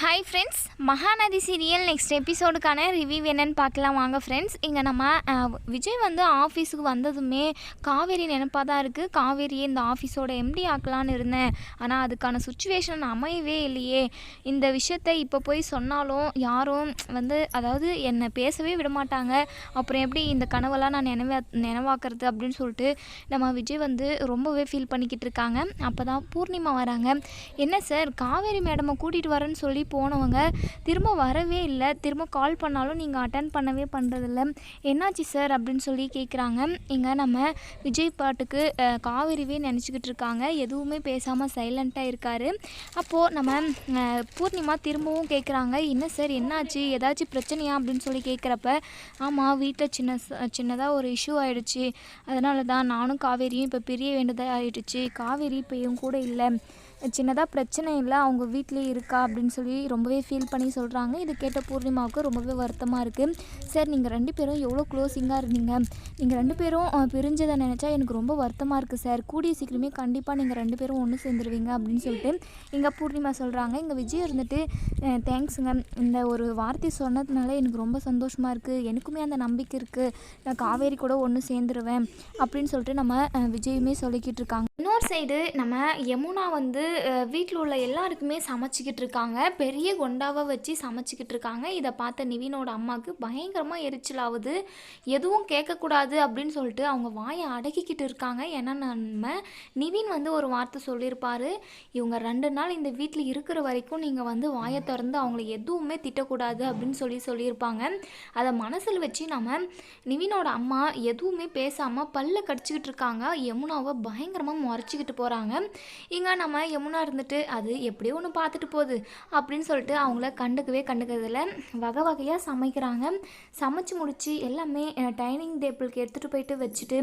Hi friends Mahanadhi serial next எபிசோடுக்கான review என்னன்னு பார்க்கலாம். வாங்க ஃப்ரெண்ட்ஸ் இங்கே நம்ம விஜய் வந்து ஆஃபீஸுக்கு வந்ததுமே காவேரி நினப்பாக தான் இருக்குது காவேரியே இந்த ஆஃபீஸோட எம்டி ஆக்கலான்னு இருந்தேன். ஆனால் அதுக்கான சுச்சுவேஷன் அமையவே இல்லையே. இந்த விஷயத்தை இப்போ போய் சொன்னாலும் யாரும் வந்து அதாவது என்னை பேசவே விட மாட்டாங்க. அப்புறம் எப்படி இந்த கனவெல்லாம் நான் நினைவா நினைவாக்குறது அப்படின்னு சொல்லிட்டு நம்ம விஜய் வந்து ரொம்பவே ஃபீல் பண்ணிக்கிட்டு இருக்காங்க. அப்போ தான் பூர்ணிமா வராங்க. என்ன சார் காவேரி மேடமை கூட்டிகிட்டு வரேன்னு சொல்லி போனவங்க திரும்ப வரவே இல்லை. திரும்ப கால் பண்ணாலும் நீங்கள் அட்டன் பண்ணவே பண்ணுறதில்ல என்னாச்சு சார் அப்படின்னு சொல்லி கேட்குறாங்க இங்கே நம்ம விஜய் பாட்டுக்கு அஹ், காவேரிவே நினச்சிக்கிட்டு இருக்காங்க. எதுவுமே பேசாமல் சைலண்ட்டாக இருக்கார். அப்போது நம்ம பூர்ணிமா திரும்பவும் கேட்குறாங்க என்ன சார் என்னாச்சு? ஏதாச்சும் பிரச்சனையா? அப்படின்னு சொல்லி கேட்குறப்ப ஆமாம் வீட்டில் சின்ன சின்னதாக ஒரு இஷ்யூ ஆகிடுச்சு அதனால தான் நானும் காவேரியும் இப்போ பிரிய வேண்டியதாக ஆகிடுச்சு காவேரி இப்போ கூட இல்லை. சின்னதாக பிரச்சனை இல்லை அவங்க வீட்டிலே இருக்கா அப்படின்னு சொல்லி ரொம்பவே ஃபீல் பண்ணி சொல்கிறாங்க இது கேட்ட பூர்ணிமாவுக்கு ரொம்பவே வருத்தமாக இருக்குது சார் நீங்கள் ரெண்டு பேரும் எவ்வளோ க்ளோஸிங்காக இருந்தீங்க? நீங்கள் ரெண்டு பேரும் பிரிஞ்சதை நினச்சா எனக்கு ரொம்ப வருத்தமாக இருக்குது சார் கூடிய சீக்கிரமே கண்டிப்பாக நீங்கள் ரெண்டு பேரும் ஒன்று சேர்ந்துருவீங்க அப்படின்னு சொல்லிட்டு இங்கே பூர்ணிமா சொல்கிறாங்க இங்கே விஜய் இருந்துட்டு தேங்க்ஸுங்க இந்த ஒரு வார்த்தை சொன்னதுனால எனக்கு ரொம்ப சந்தோஷமாக இருக்குது எனக்குமே அந்த நம்பிக்கை இருக்குது நான் காவேரி கூட ஒன்று சேர்ந்துருவேன் அப்படின்னு சொல்லிட்டு நம்ம விஜயுமே சொல்லிக்கிட்டு இருக்காங்க. இன்னொரு சைடு நம்ம யமுனா வந்து வீட்டில் உள்ள எல்லாருக்குமே சமைச்சிக்கிட்டு இருக்காங்க. பெரிய கொண்டாவை வச்சு சமைச்சிக்கிட்டு இருக்காங்க. இதை பார்த்த நிவினோட அம்மாவுக்கு பயங்கரமாக எரிச்சல் ஆகுது எதுவும் கேட்கக்கூடாது அப்படின்னு சொல்லிட்டு அவங்க வாயை அடக்கிக்கிட்டு இருக்காங்க. ஏன்னா நம்ம நிவின் வந்து ஒரு வார்த்தை சொல்லியிருப்பார். இவங்க ரெண்டு நாள் இந்த வீட்டில் இருக்கிற வரைக்கும் நீங்கள் வந்து வாயை திறந்து அவங்கள எதுவுமே திட்டக்கூடாது அப்படின்னு சொல்லி சொல்லியிருப்பாங்க. அதை மனசில் வச்சு நம்ம நிவினோட அம்மா எதுவுமே பேசாமல் பல்ல கடிச்சிக்கிட்டு இருக்காங்க. யமுனாவை பயங்கரமாக முறைச்சிக்கிட்டு போகிறாங்க இங்கே நம்ம யமுனா இருந்துட்டு அது எப்படியோ ஒன்று பார்த்துட்டு போகுது அப்படின்னு சொல்லிட்டு அவங்கள கண்டுக்கவே கண்டுக்கிறதில்ல. வகை வகையாக சமைக்கிறாங்க. சமைச்சு முடித்து எல்லாமே டைனிங் டேபிளுக்கு எடுத்துகிட்டு போயிட்டு வச்சுட்டு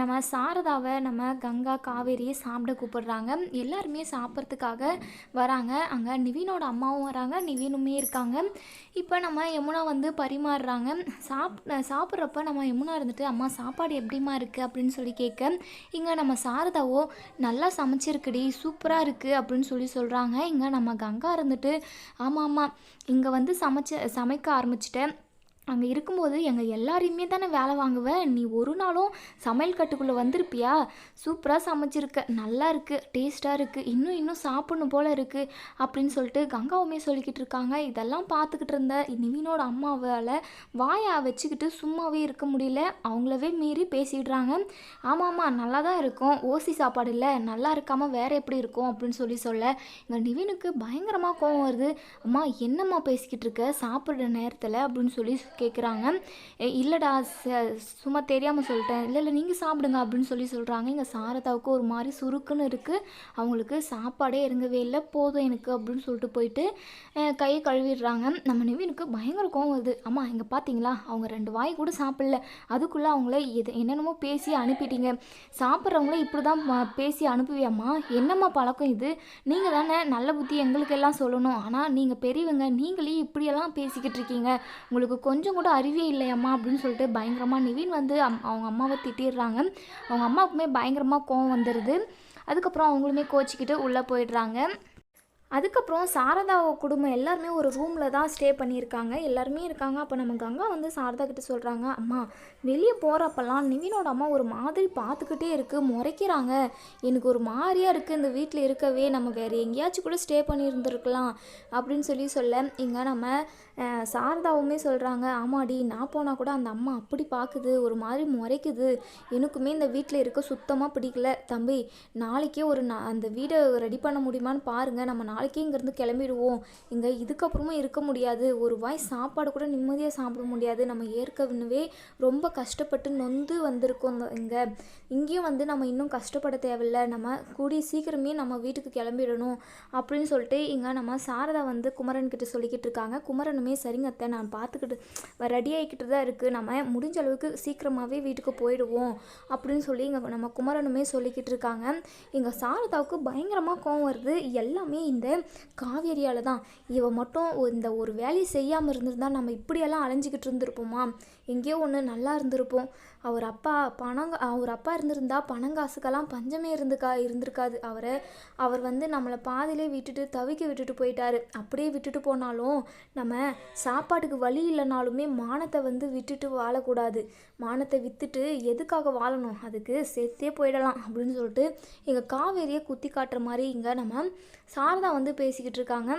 நம்ம சாரதாவை நம்ம கங்கா காவேரியை சாப்பிட கூப்பிடுறாங்க. எல்லாருமே சாப்பிட்றதுக்காக வராங்க. அங்கே நிவினோட அம்மாவும் வராங்க. நிவினுமே இருக்காங்க. இப்போ நம்ம யமுனா வந்து பரிமாறுறாங்க. சாப் சாப்பிட்றப்ப நம்ம யமுனா இருந்துட்டு அம்மா சாப்பாடு எப்படிம்மா இருக்குது அப்படின்னு சொல்லி கேட்க இங்கே நம்ம சாரதாவோ நல்லா சமைச்சிருக்குடி. சூப்பராக இருக்குது அப்படின்னு சொல்லி சொல்கிறாங்க இங்கே நம்ம கங்கா இருந்துட்டு ஆமாம் ஆமாம் இங்கே வந்து சமைச்ச சமைக்க ஆரம்பிச்சிட்டேன். அங்கே இருக்கும்போது எங்கள் எல்லாரையுமே தானே வேலை வாங்குவேன் நீ ஒரு நாளும் சமையல் கட்டுக்குள்ளே வந்திருப்பியா? சூப்பராக சமைச்சிருக்க. நல்லா இருக்குது டேஸ்ட்டாக இருக்குது இன்னும் இன்னும் சாப்பிடணும் போல் இருக்குது அப்படின்னு சொல்லிட்டு கங்காவுமே சொல்லிக்கிட்டு இருக்காங்க. இதெல்லாம் பார்த்துக்கிட்டு இருந்த நிவினோட அம்மாவால் வாயை வச்சுக்கிட்டு சும்மாவே இருக்க முடியல. அவங்களவே மீறி பேசிடுறாங்க. ஆமாம் ஆமாம் நல்லா தான் இருக்கும். ஓசி சாப்பாடு இல்லை. நல்லா இருக்காமல் வேறு எப்படி இருக்கும் அப்படின்னு சொல்லி சொல்ல இங்கே நிவினுக்கு பயங்கரமாக கோவம் வருது. அம்மா என்னம்மா பேசிக்கிட்டு இருக்க? சாப்பிட்ற நேரத்தில்? அப்படின்னு சொல்லி கேட்குறாங்க இல்லைடா ச- சும்மா தெரியாமல் சொல்லிட்டேன். இல்லை இல்லை நீங்கள் சாப்பிடுங்க அப்படின்னு சொல்லி சொல்கிறாங்க எங்கள் சாரதாவுக்கு ஒரு மாதிரி சுருக்குன்னு இருக்குது அவங்களுக்கு சாப்பாடே இறங்கவே இல்லை. போதும் எனக்கு அப்படின்னு சொல்லிட்டு போயிட்டு கையை கழுவிடுறாங்க. நம்ம நிவினுக்கு பயங்கர கோவம் வருது. அம்மா இங்கே பார்த்தீங்களா அவங்க ரெண்டு வாய் கூட சாப்பிடல. அதுக்குள்ளே அவங்கள எது என்னென்னமோ பேசி அனுப்பிட்டீங்க. சாப்பிட்றவங்கள இப்படி தான் பேசி அனுப்புவியாம்மா? என்னம்மா பழக்கம் இது? நீங்கள் தானே நல்ல புத்தி எங்களுக்கெல்லாம் சொல்லணும். ஆனால் நீங்கள் பெரியவங்க நீங்களே இப்படியெல்லாம் பேசிக்கிட்டு இருக்கீங்க. உங்களுக்கு கொஞ்சம் கொஞ்சம் கூட அறிவே இல்லையம்மா அப்படின்னு சொல்லிட்டு பயங்கரமாக நிவின் வந்து அம்- அவங்க அம்மாவை திட்டிடுறாங்க. அவங்க அம்மாவுக்குமே பயங்கரமாக கோவம் வந்துடுது அதுக்கப்புறம் அவங்களுமே கோச்சிக்கிட்டு உள்ளே போயிடுறாங்க. அதுக்கப்புறம் சாரதா குடும்பம் எல்லாருமே ஒரு ரூமில் தான் ஸ்டே பண்ணியிருக்காங்க. எல்லாருமே இருக்காங்க. அப்போ நம்ம கங்கா வந்து சாரதா கிட்ட சொல்கிறாங்க அம்மா வெளியே போகிறப்பெல்லாம் நிவினோட அம்மா ஒரு மாதிரி பார்த்துக்கிட்டே இருக்குது முறைக்கிறாங்க. எனக்கு ஒரு மாதிரியாக இருக்குது இந்த வீட்டில் இருக்கவே. நம்ம வேறு எங்கேயாச்சும் கூட ஸ்டே பண்ணியிருந்துருக்கலாம். அப்படின்னு சொல்லி சொல்ல இங்கே நம்ம சாரதாவுமே சொல்கிறாங்க ஆமாடி நான் போனால் கூட அந்த அம்மா அப்படி பார்க்குது ஒரு மாதிரி முறைக்குது. எனக்குமே இந்த வீட்டில் இருக்க சுத்தமாக பிடிக்கல. தம்பி நாளைக்கே ஒரு அந்த வீடை ரெடி பண்ண முடியுமான்னு பாருங்கள் நம்ம நாளைக்கு இங்கேருந்து கிளம்பிடுவோம். இங்கே இதுக்கப்புறமும் இருக்க முடியாது. ஒரு வாய் சாப்பாடு கூட நிம்மதியாக சாப்பிட முடியாது. நம்ம ஏற்கனவே ரொம்ப கஷ்டப்பட்டு நொந்து வந்திருக்கோம் இங்கே. இங்கேயும் வந்து நம்ம இன்னும் கஷ்டப்பட தேவையில்ல. நம்ம கூடிய சீக்கிரமே நம்ம வீட்டுக்கு கிளம்பிடணும் அப்படின்னு சொல்லிட்டு இங்கே நம்ம சாரதா வந்து குமரன் கிட்டே சொல்லிக்கிட்டு இருக்காங்க. குமரனுமே சரிங்க அத்தை நான் பார்த்துக்கிட்டு ரெடி ஆகிக்கிட்டு தான் இருக்குது நம்ம முடிஞ்ச அளவுக்கு சீக்கிரமாகவே வீட்டுக்கு போயிடுவோம். அப்படின்னு சொல்லி இங்கே நம்ம குமரனுமே சொல்லிக்கிட்டு இருக்காங்க. இங்கே சாரதாவுக்கு பயங்கரமாக கோவம் வருது. எல்லாமே இந்த காவேரியால் தான். இவ மட்டும் இந்த ஒரு வேலையை செய்யாமல் இருந்திருந்தா நம்ம இப்படியெல்லாம் அலைஞ்சிக்கிட்டு இருந்திருப்போமா? எங்கேயோ ஒன்று நல்லா இருந்திருப்போம். அவர் அப்பா பணம் அவர் அப்பா இருந்திருந்தா பணங்காசுக்கெல்லாம் பஞ்சமே இருந்துக்கா இருந்திருக்காது. அவரை அவர் வந்து நம்மளை பாதியிலே விட்டுட்டு தவிக்க விட்டுட்டு போயிட்டாரு. அப்படியே விட்டுட்டு போனாலும் நம்ம சாப்பாட்டுக்கு வழி இல்லைனாலுமே மானத்தை வந்து விட்டுட்டு வாழக்கூடாது. மானத்தை விற்றுட்டு எதுக்காக வாழணும்? அதுக்கு செத்தே போயிடலாம் அப்படின்னு சொல்லிட்டு எங்கள் காவேரியை குத்தி காட்டுற மாதிரி இங்கே நம்ம சாரதா வந்து பேசிக்கிட்டு இருக்காங்க.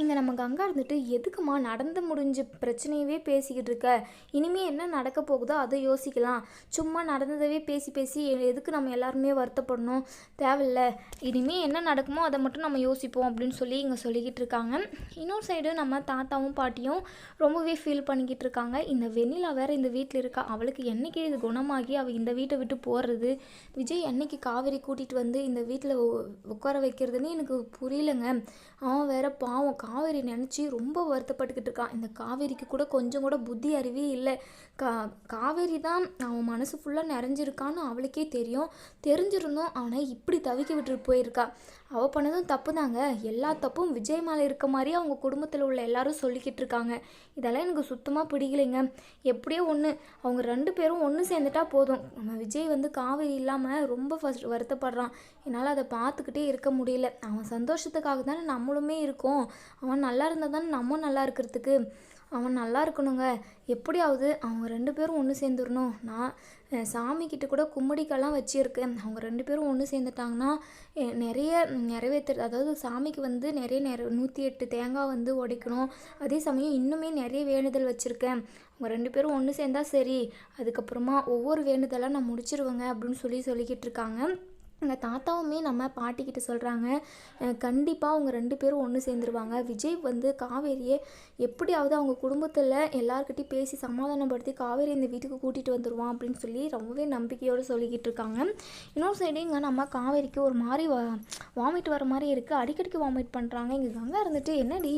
இங்கே நம்ம கங்கா இருந்துட்டு எதுக்குமா நடந்து முடிஞ்ச பிரச்சனையவே பேசிக்கிட்டு இருக்க? இனிமேல் என்ன நடக்க போகுதோ அதை யோசிக்கலாம். சும்மா நடந்ததவே பேசி பேசி எதுக்கு நம்ம எல்லாருமே வருத்தப்படணும்? தேவையில்ல. இனிமேல் என்ன நடக்குமோ அதை மட்டும் நம்ம யோசிப்போம் அப்படின்னு சொல்லி இங்கே சொல்லிக்கிட்டு இருக்காங்க. இன்னொரு சைடு நம்ம தாத்தாவும் பாட்டியும் ரொம்பவே ஃபீல் பண்ணிக்கிட்டு இருக்காங்க. இந்த வெண்ணிலா வேற இந்த வீட்டில் இருக்கா? அவளுக்கு என்னைக்கு இது குணமாகி அவள் இந்த வீட்டை விட்டு போகிறது விஜய் என்னைக்கு காவேரி கூட்டிகிட்டு வந்து இந்த வீட்டில் உட்கார வைக்கிறதுன்னு எனக்கு புரியலங்க. அவன் வேற பாவம் காவேரி நினச்சி ரொம்ப வருத்தப்பட்டுக்கிட்டு இருக்கான் இந்த காவேரிக்கு கூட கொஞ்சம் கூட புத்தி அறிவே இல்லை. கா காவேரி தான் அவன் மனசு ஃபுல்லாக நிறைஞ்சிருக்கான்னு அவளுக்கே தெரியும். தெரிஞ்சிருந்தும் அவனை இப்படி தவிக்க விட்டுட்டு போயிருக்கா. அவள் பண்ணதும் தப்பு தாங்க எல்லா தப்பும் விஜய் மேலே இருக்க மாதிரி அவங்க குடும்பத்தில் உள்ள எல்லாரும் சொல்லிக்கிட்டு இருக்காங்க. இதெல்லாம் எனக்கு சுத்தமாக பிடிக்கலைங்க. எப்படியோ ஒன்று அவங்க ரெண்டு பேரும் ஒன்று சேர்ந்துட்டா போதும். நம்ம விஜய் வந்து காவேரி இல்லாமல் ரொம்ப ஃபஸ்ட் வருத்தப்படுறான். என்னால் அதை பார்த்துக்கிட்டே இருக்க முடியல. அவன் சந்தோஷத்துக்காக தானே நம்மளுமே இருக்கோம். அவன் நல்லா இருந்தால் தானே நம்ம நல்லா இருக்கிறதுக்கு. அவன் நல்லா இருக்கணுங்க. எப்படியாவது அவங்க ரெண்டு பேரும் ஒன்று சேர்ந்துடணும் நான் சாமிக்கிட்ட கூட கும்மடிக்கெல்லாம் வச்சுருக்கேன். அவங்க ரெண்டு பேரும் ஒன்று சேர்ந்துட்டாங்கன்னா நிறைய நிறைவேற்று அதாவது சாமிக்கு வந்து நிறைய நிற நூற்றி எட்டு தேங்காய் வந்து உடைக்கணும். அதே சமயம் இன்னுமே நிறைய வேண்டுதல் வச்சுருக்கேன். அவங்க ரெண்டு பேரும் ஒன்று சேர்ந்தா சரி. அதுக்கப்புறமா ஒவ்வொரு வேண்டுதலாக நான் முடிச்சிருவேங்க அப்படின்னு சொல்லி சொல்லிக்கிட்டு இருக்காங்க. எங்கள் தாத்தாவுமே நம்ம பாட்டிக்கிட்ட சொல்கிறாங்க கண்டிப்பாக அவங்க ரெண்டு பேரும் ஒன்று சேர்ந்துருவாங்க. விஜய் வந்து காவேரியை எப்படியாவது அவங்க குடும்பத்தில் எல்லாருக்கிட்டையும் பேசி சமாதானப்படுத்தி காவேரி இந்த வீட்டுக்கு கூட்டிகிட்டு வந்துடுவான் அப்படின்னு சொல்லி ரொம்பவே நம்பிக்கையோடு சொல்லிக்கிட்டு இருக்காங்க. இன்னொரு சைடு இங்கே நம்ம காவேரிக்கு ஒரு மாதிரி வாமிட் வர மாதிரி இருக்குது அடிக்கடிக்கு வாமிட் பண்ணுறாங்க இங்கே கங்கா இருந்துட்டு என்னடி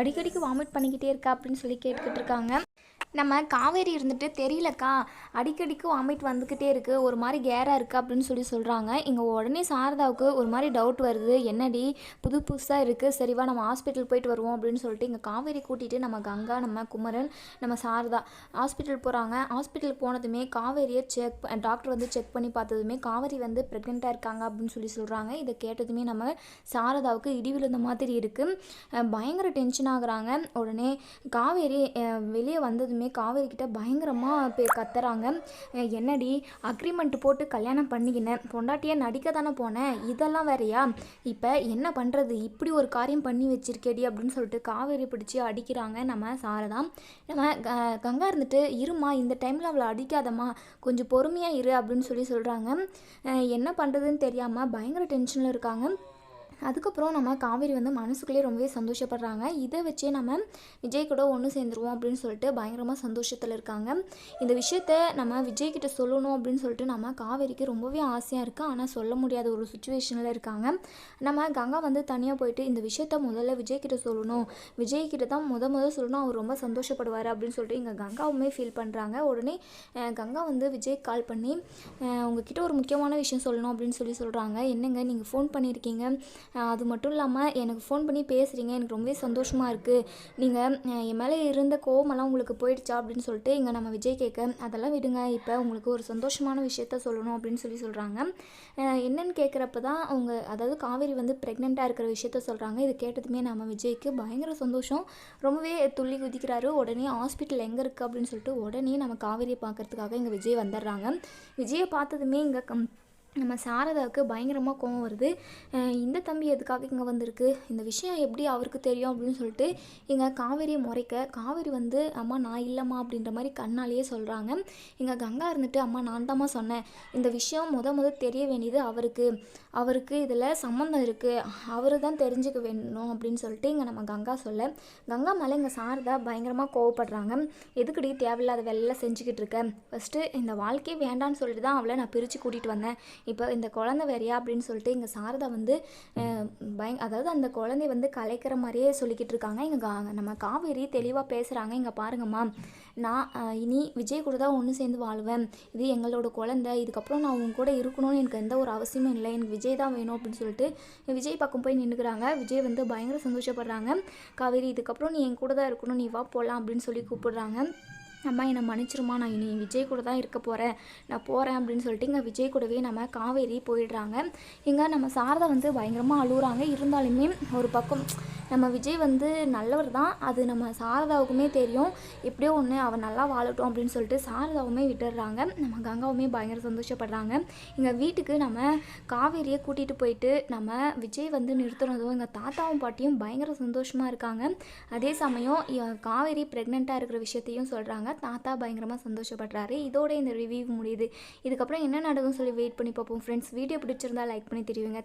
அடிக்கடிக்கு வாமிட் பண்ணிக்கிட்டே இருக்கா? அப்படின்னு சொல்லி கேட்டுக்கிட்டு இருக்காங்க. நம்ம காவேரி இருந்துட்டு தெரியலக்கா. அடிக்கடிக்கு வாமிட் வந்துக்கிட்டே இருக்குது ஒரு மாதிரி கேராக இருக்குது அப்படின்னு சொல்லி சொல்கிறாங்க இங்கே உடனே சாரதாவுக்கு ஒரு மாதிரி டவுட் வருது. என்னடி? புது புதுசாக இருக்குது சரிவா நம்ம ஹாஸ்பிட்டல் போயிட்டு வருவோம் அப்படின்னு சொல்லிட்டு இங்கே காவேரி கூட்டிகிட்டு நம்ம கங்கா நம்ம குமரன் நம்ம சாரதா ஹாஸ்பிட்டல் போகிறாங்க ஹாஸ்பிட்டல் போனதுமே காவேரியை செக் டாக்டர் வந்து செக் பண்ணி பார்த்ததுமே காவேரி வந்து ப்ரெக்னெண்ட்டாக இருக்காங்க அப்படின்னு சொல்லி சொல்கிறாங்க இதை கேட்டதுமே நம்ம சாரதாவுக்கு இடி விழுந்த மாதிரி இருக்குது பயங்கர டென்ஷன் ஆகுறாங்க. உடனே காவேரி வெளியே வந்ததுமே காவேரி காவேரிக்கிட்ட பயங்கரமாக பே கத்துறாங்க. என்னடி அக்ரிமெண்ட் போட்டு கல்யாணம் பண்ணிக்கினேன் பொண்டாட்டியை நடிக்க தானே போனேன் இதெல்லாம் வேறயா? இப்போ என்ன பண்ணுறது இப்படி ஒரு காரியம் பண்ணி வச்சிருக்கேடி அப்படின்னு சொல்லிட்டு காவேரி பிடிச்சி அடிக்கிறாங்க நம்ம சாரதா. நம்ம க- கங்கா இருந்துட்டு இருமா இந்த டைமில் அவளை அடிக்காதம்மா கொஞ்சம் பொறுமையாக இரு அப்படின்னு சொல்லி சொல்கிறாங்க என்ன பண்ணுறதுன்னு தெரியாமல் பயங்கர டென்ஷனில் இருக்காங்க. அதுக்கப்புறம் நம்ம காவேரி வந்து மனசுக்குள்ளேயே ரொம்பவே சந்தோஷப்படுறாங்க. இதை வச்சே நம்ம விஜய் கூட ஒன்று சேர்ந்துருவோம் அப்படின்னு சொல்லிட்டு பயங்கரமாக சந்தோஷத்தில் இருக்காங்க. இந்த விஷயத்த நம்ம விஜய்கிட்ட சொல்லணும் அப்படின்னு சொல்லிட்டு நம்ம காவேரிக்கு ரொம்பவே ஆசையாக இருக்குது ஆனால் சொல்ல முடியாத ஒரு சுச்சுவேஷனில் இருக்காங்க. நம்ம கங்கா வந்து தனியாக போயிட்டு இந்த விஷயத்த முதல்ல விஜய்கிட்ட சொல்லணும். விஜய்கிட்ட தான் முத முத சொல்லணும். அவர் ரொம்ப சந்தோஷப்படுவார் அப்படின்னு சொல்லிட்டு இங்கே கங்காவுமே ஃபீல் பண்ணுறாங்க உடனே கங்கா வந்து விஜய் கால் பண்ணி உங்ககிட்ட ஒரு முக்கியமான விஷயம் சொல்லணும் அப்படின்னு சொல்லி சொல்கிறாங்க என்னங்க நீங்கள் ஃபோன் பண்ணியிருக்கீங்க. அது மட்டும் இல்லாமல் எனக்கு ஃபோன் பண்ணி பேசுகிறீங்க எனக்கு ரொம்பவே சந்தோஷமாக இருக்குது நீங்கள் என் மேலே இருந்த கோவமெல்லாம் உங்களுக்கு போயிடுச்சா அப்படின்னு சொல்லிட்டு இங்கே நம்ம விஜய் கேட்க அதெல்லாம் விடுங்க. இப்போ உங்களுக்கு ஒரு சந்தோஷமான விஷயத்த சொல்லணும் அப்படின்னு சொல்லி சொல்கிறாங்க என்னன்னு கேட்குறப்ப தான் அவங்க அதாவது காவேரி வந்து ப்ரெக்னெண்ட்டாக இருக்கிற விஷயத்த சொல்கிறாங்க இது கேட்டதுமே நம்ம விஜய்க்கு பயங்கர சந்தோஷம். ரொம்பவே துள்ளி குதிக்கிறாரு. உடனே ஹாஸ்பிட்டல் எங்கே இருக்குது அப்படின்னு சொல்லிட்டு உடனே நம்ம காவேரியை பார்க்குறதுக்காக இங்கே விஜய் வந்துடுறாங்க. விஜயை பார்த்ததுமே இங்கே கம் நம்ம சாரதாவுக்கு பயங்கரமாக கோவம் வருது. இந்த தம்பி எதுக்காக இங்கே வந்திருக்கு? இந்த விஷயம் எப்படி அவருக்கு தெரியும் அப்படின்னு சொல்லிட்டு இங்கே காவேரியை முறைக்க காவேரி வந்து அம்மா நான் இல்லைம்மா அப்படின்ற மாதிரி கண்ணாலேயே சொல்கிறாங்க இங்கே கங்கா இருந்துட்டு அம்மா நான் தாம்மா சொன்னேன். இந்த விஷயம் முத முத தெரிய வேண்டியது அவருக்கு. அவருக்கு இதில் சம்மந்தம் இருக்குது அவரு தான் தெரிஞ்சுக்க வேணும் அப்படின்னு சொல்லிட்டு இங்கே நம்ம கங்கா சொல்ல. கங்கா மேலே இங்கே சாரதா பயங்கரமாக கோவப்படுறாங்க. எதுக்குடி தேவையில்லாத வேலையெல்லாம் செஞ்சுக்கிட்டு இருக்கேன் ஃபஸ்ட்டு இந்த வாழ்க்கையே வேண்டான்னு சொல்லிட்டு தான் அவளை நான் பிரித்து கூட்டிகிட்டு வந்தேன். இப்போ இந்த குழந்தை வேறையா அப்படின்னு சொல்லிட்டு எங்கள் சாரதா வந்து அஹ், பய அதாவது அந்த குழந்தைய வந்து கலைக்கிற மாதிரியே சொல்லிக்கிட்டு இருக்காங்க. இங்கே கா நம்ம காவேரி தெளிவாக பேசுகிறாங்க இங்கே பாருங்கம்மா நான் இனி விஜய் கூட தான் ஒன்று சேர்ந்து வாழ்வேன். இது எங்களோட குழந்தை. இதுக்கப்புறம் நான் உங்க கூட இருக்கணும்னு எனக்கு எந்த ஒரு அவசியமும் இல்லை. எனக்கு விஜய் தான் வேணும் அப்படின்னு சொல்லிட்டு விஜய் பக்கம் போய் நின்றுக்கிறாங்க விஜய் வந்து பயங்கர சந்தோஷப்படுறாங்க. காவேரி இதுக்கப்புறம் நீ என் கூட தான் இருக்கணும். நீ வா போகலாம் அப்படின்னு சொல்லி கூப்பிடுறாங்க. அம்மா என்னை மன்னிச்சிருமா நான் இனி விஜய் கூட தான் இருக்க போகிறேன் நான் போகிறேன் அப்படின்னு சொல்லிட்டு இங்கே விஜய் கூடவே நம்ம காவேரி போயிடுறாங்க. இங்கே நம்ம சாரதா வந்து பயங்கரமாக அழுகுறாங்க இருந்தாலுமே ஒரு பக்கம் நம்ம விஜய் வந்து நல்லவர் தான். அது நம்ம சாரதாவுக்குமே தெரியும். எப்படியோ ஒன்று அவன் நல்லா வாழட்டும் அப்படின்னு சொல்லிட்டு சாரதாவுமே விட்டுடுறாங்க. நம்ம கங்காவுமே பயங்கர சந்தோஷப்படுறாங்க. எங்கள் வீட்டுக்கு நம்ம காவேரியை கூட்டிகிட்டு போயிட்டு நம்ம விஜய் வந்து நிறுத்துனதும் எங்கள் தாத்தாவும் பாட்டியும் பயங்கர சந்தோஷமாக இருக்காங்க. அதே சமயம் காவேரி ப்ரெக்னெண்ட்டாக இருக்கிற விஷயத்தையும் சொல்கிறாங்க சொல்கிறாங்க தாத்தா பயங்கரமாக சந்தோஷப்படுறாரு. இதோட இந்த ரிவ்யூ முடியுது. இதுக்கப்புறம் என்ன நடக்கும்னு சொல்லி வெயிட் பண்ணி பார்ப்போம். ஃப்ரெண்ட்ஸ் வீடியோ பிடிச்சிருந்தா லைக் பண்ணி தெரியுங்க